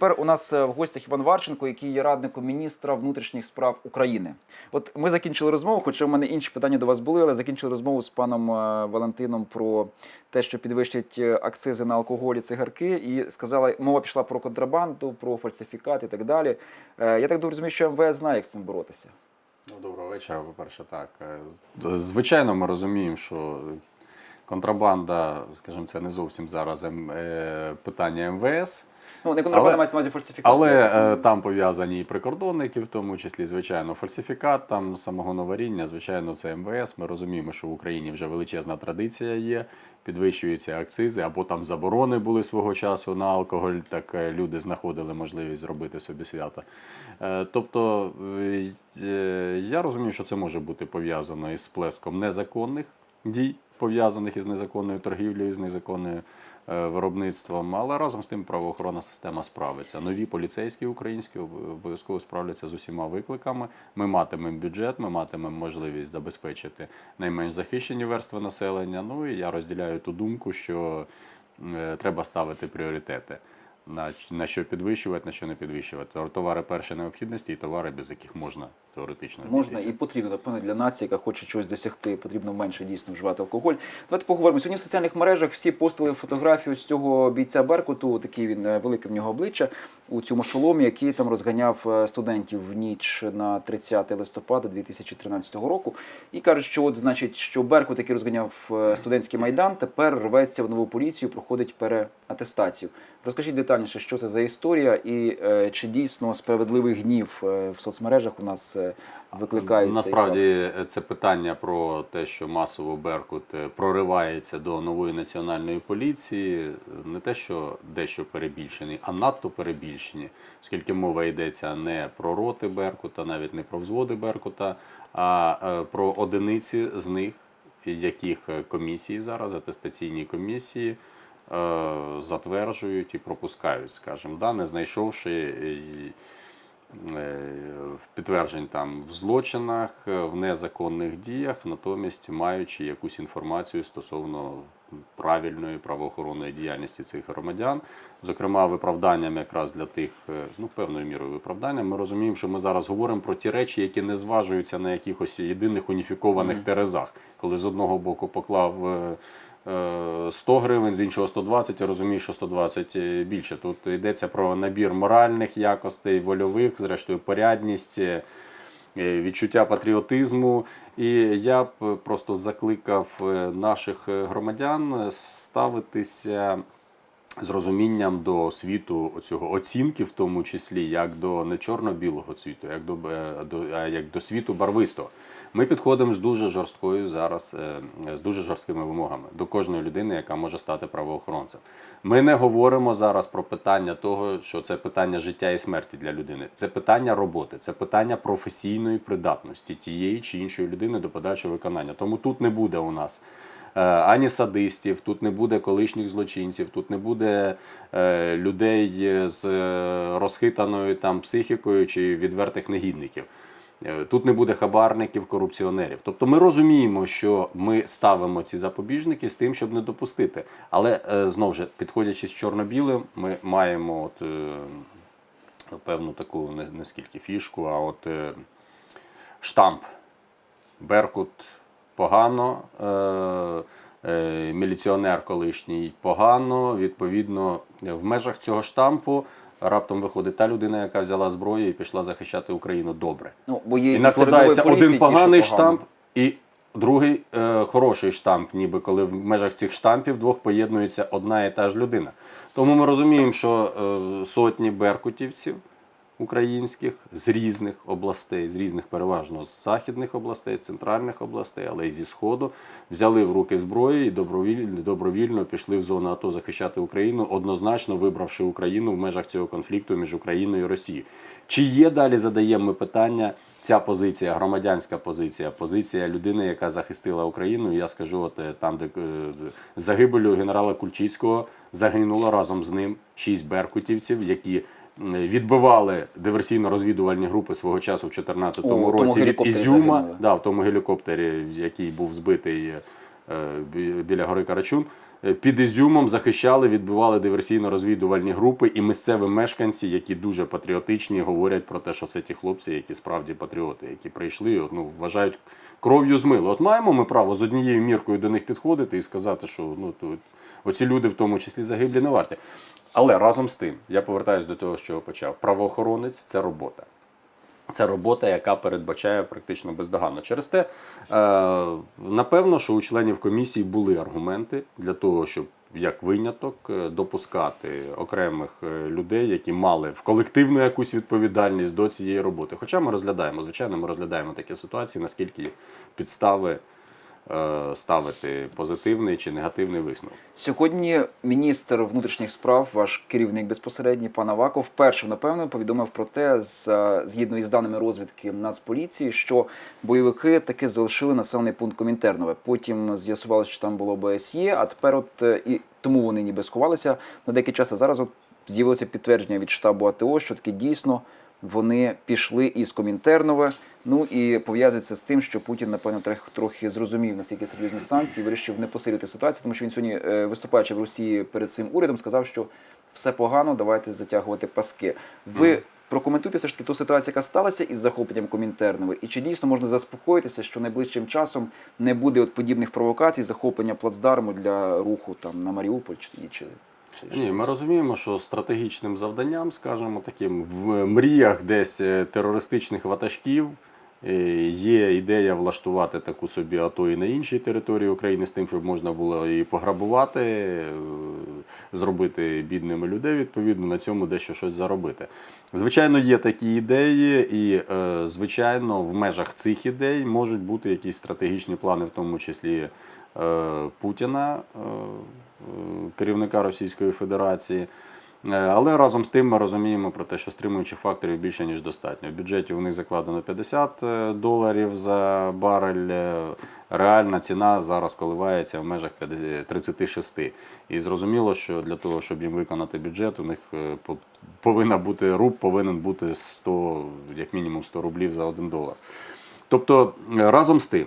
тепер у нас е, в гостях Іван Варченко, який є радником міністра внутрішніх справ України. От ми закінчили розмову, хоча в мене інші питання до вас були, але закінчили розмову з паном е, Валентином про те, що підвищать е, акцизи на алкоголь і цигарки, і сказала, мова пішла про контрабанду, про фальсифікат і так далі. Я так розумію, що МВС знає, як з цим боротися. Ну, доброго вечора. По-перше, так. Е, Звичайно, ми розуміємо, що контрабанда, скажімо, це не зовсім зараз ем, питання МВС. Ну, не контрабанда мається на увазі фальсифікат. Але е, там пов'язані і прикордонники, в тому числі, звичайно, фальсифікат там самого новаріння, звичайно, це МВС. Ми розуміємо, що в Україні вже величезна традиція є, підвищуються акцизи, або там заборони були свого часу на алкоголь, так е, люди знаходили можливість зробити собі свято. Е, тобто е, я розумію, що це може бути пов'язано із сплеском незаконних дій, пов'язаних із незаконною торгівлею, з незаконною е, виробництвом, але разом з тим правоохоронна система справиться. Нові поліцейські українські обов'язково справляться з усіма викликами. Ми матимемо бюджет, ми матимемо можливість забезпечити найменш захищені верстви населення. Ну і я розділяю ту думку, що е, треба ставити пріоритети. На, на що підвищувати, на що не підвищувати. Товари першої необхідності і товари, без яких можна теоретично Можна і потрібно, для нації, яка хоче чогось досягти, потрібно менше дійсно вживати алкоголь. Давайте поговоримо. Сьогодні в соціальних мережах всі постили фотографію з цього бійця Беркуту, такий він е, велике в нього обличчя у цьому шоломі, який там розганяв е, студентів в ніч на 30 листопада 2013 року. І кажуть, що от значить, що Беркут, який розганяв е, студентський майдан, тепер рветься в нову поліцію, проходить переатестацію. Розкажіть детальніше, що це за історія, і е, чи дійсно справедливий гнів в соцмережах у нас е, викликають цей Насправді факт? це питання про те, що масово Беркут е, проривається до нової національної поліції, не те, що дещо перебільшений, а надто перебільшені, оскільки мова йдеться не про роти Беркута, навіть не про взводи Беркута, а е, про одиниці з них, яких е, комісії зараз, атестаційні комісії. е, Затверджують і пропускають, скажімо, да, не знайшовши е, е, підтверджень там в злочинах, е, в незаконних діях, натомість маючи якусь інформацію стосовно правильної правоохоронної діяльності цих громадян, зокрема виправданням якраз для тих, е, ну певною мірою виправданням, ми розуміємо, що ми зараз говоримо про ті речі, які не зважуються на якихось єдиних уніфікованих терезах, коли з одного боку поклав. е, е, 100 гривень, з іншого 120, я розумію, що 120 більше. Тут йдеться про набір моральних якостей, вольових, зрештою, порядність, е, відчуття патріотизму. І я б просто закликав е, наших е, громадян ставитися з розумінням до світу цього оцінки, в тому числі як до не чорно-білого світу, як до, е, до а як до світу барвистого. Ми підходимо з дуже жорсткою зараз, е, з дуже жорсткими вимогами до кожної людини, яка може стати правоохоронцем. Ми не говоримо зараз про питання того, що це питання життя і смерті для людини. Це питання роботи, це питання професійної придатності тієї чи іншої людини до подальшого виконання. Тому тут не буде у нас ані садистів, тут не буде колишніх злочинців, тут не буде е, людей з е, розхитаною там психікою чи відвертих негідників. Е, Тут не буде хабарників, корупціонерів. Тобто ми розуміємо, що ми ставимо ці запобіжники з тим, щоб не допустити. Але е, знову ж підходячи з чорно-білим, ми маємо от, е, певну таку не, не скільки фішку, а от е, штамп. Беркут погано, е, е, міліціонер колишній погано. Відповідно, в межах цього штампу раптом виходить та людина, яка взяла зброю і пішла захищати Україну добре. Ну, бо є І накладається один поганий штамп і другий е, хороший штамп, ніби коли в межах цих штампів двох поєднується одна і та ж людина. Тому ми розуміємо, що е, сотні беркутівців українських з різних областей, з різних переважно з західних областей, з центральних областей, але й зі сходу, взяли в руки зброю і добровільно, добровільно пішли в зону АТО захищати Україну, однозначно вибравши Україну в межах цього конфлікту між Україною і Росією. Чи є далі задаємо ми питання? Ця позиція, громадянська позиція, позиція людини, яка захистила Україну. Я скажу, от е, там, де е, загибелю генерала Кульчицького загинуло разом з ним шість беркутівців, які відбивали диверсійно-розвідувальні групи свого часу в 2014 О, в тому році від Ізюма, загинули. да, в тому гелікоптері, який був збитий е, біля гори Карачун. е, під Ізюмом захищали, відбивали диверсійно-розвідувальні групи і місцеві мешканці, які дуже патріотичні, говорять про те, що це ті хлопці, які справді патріоти, які прийшли, от, ну, вважають кров'ю змили. От маємо ми право з однією міркою до них підходити і сказати, що ну, то, оці люди в тому числі загиблі не варті. Але разом з тим, я повертаюся до того, з чого почав. Правоохоронець це робота. Це робота, яка передбачає практично бездоганно. Через те, е, напевно, що у членів комісії були аргументи для того, щоб як виняток е, допускати окремих е, людей, які мали в колективну якусь відповідальність до цієї роботи. Хоча ми розглядаємо, звичайно, ми розглядаємо такі ситуації, наскільки підстави ставити позитивний чи негативний висновок. Сьогодні міністр внутрішніх справ, ваш керівник безпосередньо, пан Аваков, першим напевно повідомив про те, з, згідно із даними розвідки Нацполіції, що бойовики таки залишили населений пункт Комінтернове. Потім з'ясувалося, що там було ОБСЄ, а тепер от е, і тому вони ніби сховалися на деякий час. А зараз от з'явилося підтвердження від штабу АТО, що таки дійсно вони пішли із Комінтернове. Ну і пов'язується з тим, що Путін, напевно, трох- трохи зрозумів, наскільки серйозні санкції, вирішив не посилювати ситуацію, тому що він сьогодні, е, виступаючи в Росії перед своїм урядом, сказав, що все погано, давайте затягувати паски. Ви прокоментуйте все ж таки ту ситуацію, яка сталася із захопленням Комінтернове, і чи дійсно можна заспокоїтися, що найближчим часом не буде от подібних провокацій, захоплення плацдарму для руху там на Маріуполь чи чи, чи Ні, ми розуміємо, що стратегічним завданням, скажімо, таким в мріях десь е, терористичних ватажків е, є ідея влаштувати таку собі АТО і на іншій території України з тим, щоб можна було і пограбувати, е, зробити бідними людей, відповідно, на цьому дещо щось заробити. Звичайно, є такі ідеї, і, звичайно, в межах цих ідей можуть бути якісь стратегічні плани, в тому числі Путіна, керівника Російської Федерації. Е, Але разом з тим ми розуміємо про те, що стримуючих факторів більше ніж достатньо. В бюджеті у них закладено 50 е, доларів за барель. е, Реальна ціна зараз коливається в межах 36. І зрозуміло, що для того, щоб їм виконати бюджет, у них е, повинна бути руб, повинен бути 100, як мінімум 100 рублів за 1 долар. Тобто е, разом з тим,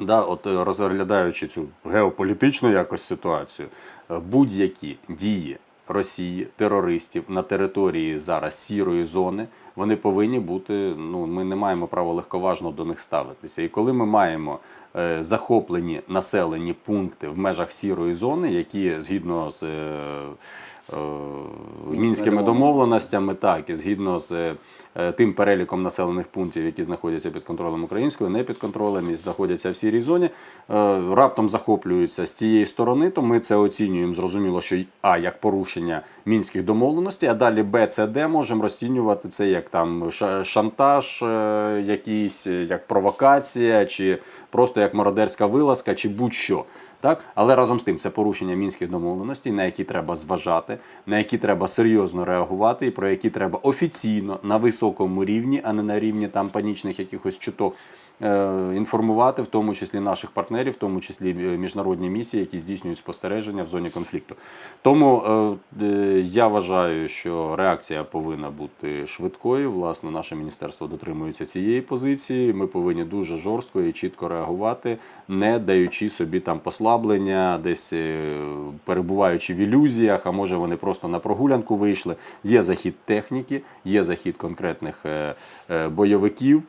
Да, от е, розглядаючи цю геополітичну якось ситуацію, е, будь-які дії Росії, терористів на території зараз сірої зони, вони повинні бути. Ну, ми не маємо права легковажно до них ставитися. І коли ми маємо е, захоплені населені пункти в межах сірої зони, які згідно з е, мінськими домовленостями, так і згідно з е, тим переліком населених пунктів, які знаходяться під контролем української, не під контролем і знаходяться в сірій зоні, е, раптом захоплюються з цієї сторони, то ми це оцінюємо. Зрозуміло, що а як порушення мінських домовленостей, а далі Б, С, Д можемо розцінювати це як там шантаж, е, якийсь, е, як провокація, чи просто як мародерська вилазка, чи будь-що. Так? Але разом з тим це порушення мінських домовленостей, на які треба зважати, на які треба серйозно реагувати, і про які треба офіційно на високому рівні, а не на рівні там панічних якихось чуток. е, Інформувати, в тому числі наших партнерів, в тому числі е, міжнародні місії, які здійснюють спостереження в зоні конфлікту. Тому е, я вважаю, що реакція повинна бути швидкою. Власне, наше міністерство дотримується цієї позиції. Ми повинні дуже жорстко і чітко реагувати, не даючи собі там послаблення, десь е, перебуваючи в ілюзіях, а може вони просто на прогулянку вийшли. Є захід техніки, є захід конкретних е, е, бойовиків.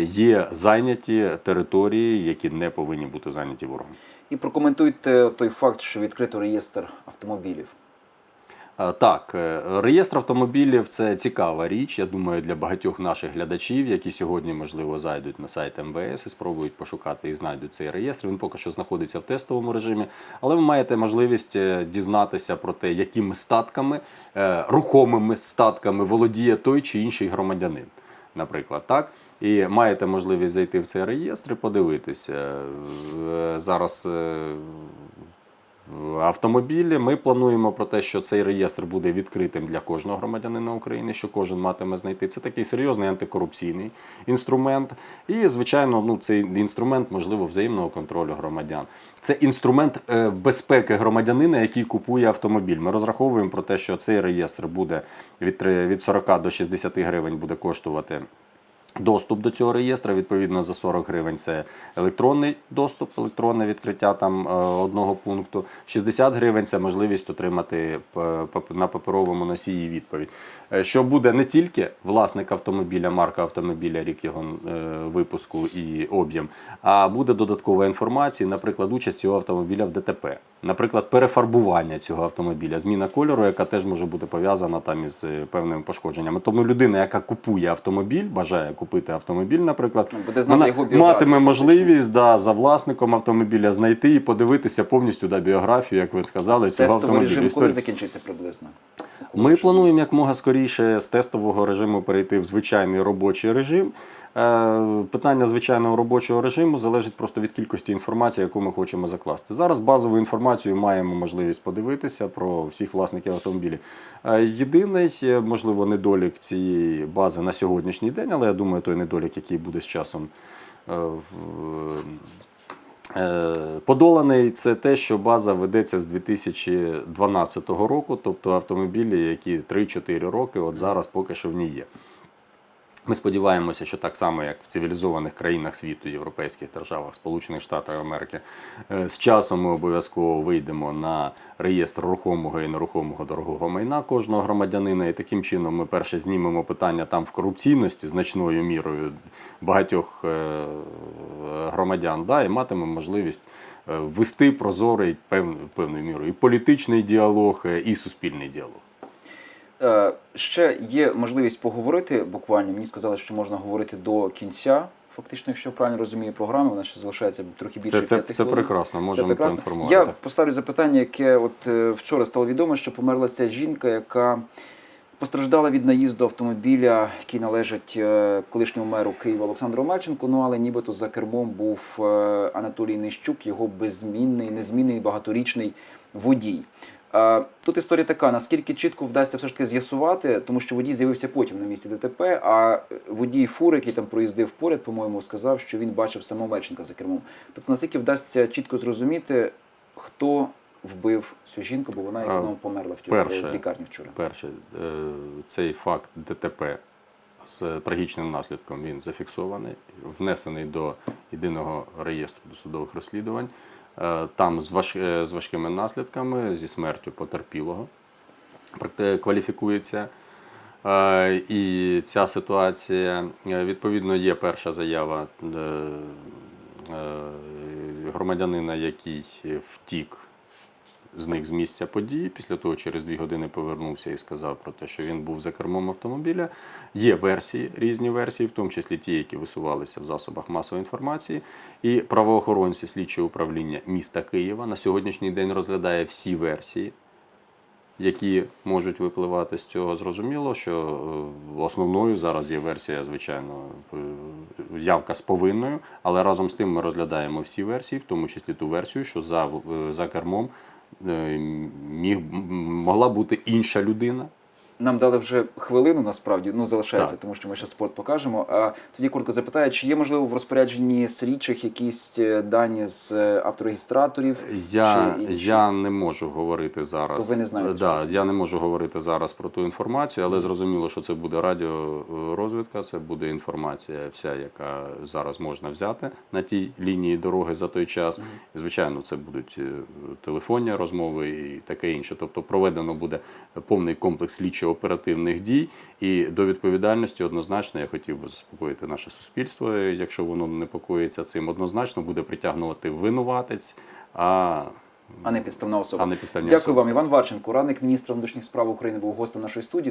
Є зайняті території, які не повинні бути зайняті ворогом. І прокоментуйте той факт, що відкрито реєстр автомобілів. Е, Так, е, реєстр автомобілів це цікава річ. Я думаю, для багатьох наших глядачів, які сьогодні, можливо, зайдуть на сайт МВС і спробують пошукати і знайдуть цей реєстр. Він поки що знаходиться в тестовому режимі, але ви маєте можливість е, дізнатися про те, якими статками, рухомими статками володіє той чи інший громадянин, наприклад, так. І маєте можливість зайти в цей реєстр і подивитися. Зараз автомобілі. Ми плануємо про те, що цей реєстр буде відкритим для кожного громадянина України, що кожен матиме знайти. Це такий серйозний антикорупційний інструмент. І, звичайно, ну, цей інструмент, можливо, взаємного контролю громадян. Це інструмент е, безпеки громадянина, який купує автомобіль. Ми розраховуємо про те, що цей реєстр буде від, три- від 40 до 60 гривень буде коштувати. Доступ до цього реєстру. Відповідно, за 40 гривень це електронний доступ, електронне відкриття там е, одного пункту. 60 гривень це можливість отримати на паперовому носії відповідь. Е, Що буде не тільки власник автомобіля, марка автомобіля, рік його е, випуску і об'єм, а буде додаткова інформація, наприклад, участь цього автомобіля в ДТП. Наприклад, перефарбування цього автомобіля, зміна кольору, яка теж може бути пов'язана там із е, певними пошкодженнями. Тому людина, яка купує автомобіль, бажає купити автомобіль, наприклад, Ну, буде знати його біографію, матиме можливість да, за власником автомобіля знайти і подивитися повністю да, біографію, як ви сказали, цього Тестовий автомобіля. режим коли закінчиться приблизно? Ми плануємо якмога скоріше з тестового режиму перейти в звичайний робочий режим. Е, Питання звичайного робочого режиму залежить просто від кількості інформації, яку ми хочемо закласти. Зараз базову інформацію маємо можливість подивитися про всіх власників автомобілів. Е, Єдиний, е, можливо, недолік цієї бази на сьогоднішній день, але я думаю, той недолік, який буде з часом Подоланий це те, що база ведеться з 2012 року, тобто автомобілі, які 3-4 роки, от зараз поки що в ній є. Ми сподіваємося, що так само, як в цивілізованих країнах світу, європейських державах, Сполучених Штатів Америки, е, з часом ми обов'язково вийдемо на реєстр рухомого і нерухомого дорогого майна кожного громадянина. І таким чином ми перше знімемо питання там в корупційності значною мірою багатьох е, громадян, да, і матимемо можливість е, ввести прозорий пев- певною мірою і політичний діалог, і суспільний діалог. Е, Ще є можливість поговорити буквально. Мені сказали, що можна говорити до кінця. Фактично, якщо я правильно розумію програму, вона ще залишається трохи більше Це, це, це прекрасно, Це можемо прекрасно. поінформувати. Я поставлю запитання, яке от е, вчора стало відомо, що померла ця жінка, яка постраждала від наїзду автомобіля, який належить е, колишньому меру Києва Олександру Марченку. Ну але нібито за кермом був Анатолій Нищук, його беззмінний, незмінний багаторічний водій. Е, Тут історія така: наскільки чітко вдасться все ж таки з'ясувати, тому що водій з'явився потім на місці ДТП, а водій фури, який там проїздив поряд, по-моєму, сказав, що він бачив самого Марченка за кермом. Тобто, наскільки вдасться чітко зрозуміти, хто вбив цю жінку, бо вона як померла в, тюрмі, перше. в лікарні вчора. Перше, е, цей факт ДТП з трагічним наслідком він зафіксований, внесений до єдиного реєстру досудових розслідувань. Е, Там з, важ, е, з важкими наслідками, зі смертю потерпілого кваліфікується. Е, І ця ситуація, відповідно, є перша заява громадянина, який втік зник з місця події. Після того через дві години повернувся і сказав про те, що він був за кермом автомобіля. Є версії, різні версії, в тому числі ті, які висувалися в засобах масової інформації. І правоохоронці слідчого управління міста Києва на сьогоднішній день розглядає всі версії. Які можуть випливати з цього, зрозуміло, що е, основною зараз є версія, звичайно, е, явка з повинною, але разом з тим ми розглядаємо всі версії, в тому числі ту версію, що за, е, за кермом міг, могла бути інша людина. Нам дали вже хвилину, насправді, ну залишається, Так. тому що ми ще спорт покажемо. А тоді коротко запитаю, чи є можливо в розпорядженні слідчих якісь е, дані з е, авторегістраторів? Я, чи я не можу говорити зараз. То ви не знаєте, Да, я не можу говорити зараз про ту інформацію, але зрозуміло, що це буде радіорозвідка, це буде інформація, вся, яка зараз можна взяти на тій лінії дороги за той час. І, звичайно, це будуть е, телефонні розмови і таке інше. Тобто проведено буде повний комплекс слідчо-оперативних дій. І до відповідальності однозначно я хотів би заспокоїти наше суспільство, якщо воно непокоїться цим, однозначно буде притягнути винуватець. А А не підставна особа. А не підставна Дякую особа. вам, Іван Варченко, радник міністра внутрішніх справ України, був гостем нашої студії.